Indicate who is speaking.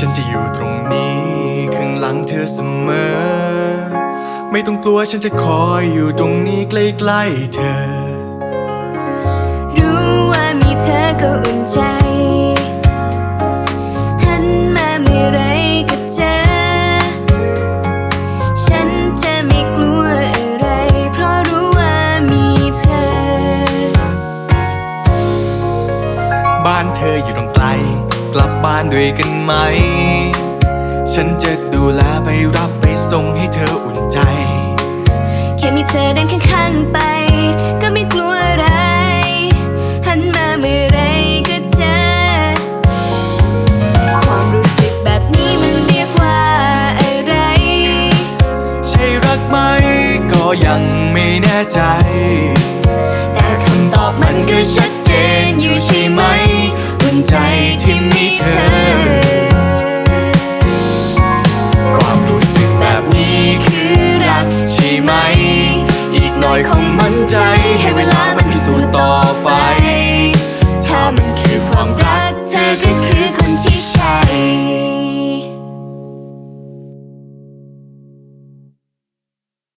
Speaker 1: ฉันจะอยู่ตรงนี้ ข้างหลังเธอ
Speaker 2: เสมอ ไม่ต้องกลัวฉันจะคอยอยู่ตรงนี้ใกล้ๆเธอ
Speaker 1: บ้านเธออยู่ตรงไกล กลับบ้านด้วยกันไหม ฉันจะดูแลไปรับไปส่งให้เธออุ่นใจ
Speaker 2: แค่มีเธอเดินข้างๆไป ก็ไม่กลัวอะไร หันมาเมื่อไรก็เจอ ความรู้สึกแบบนี้มันเรียกว่าอะไร
Speaker 1: ใช่รักไหม ก็ยังไม่แน่ใจ
Speaker 2: คงมั่นใจให้เว
Speaker 1: ลามันพิสูจน์ต่อไป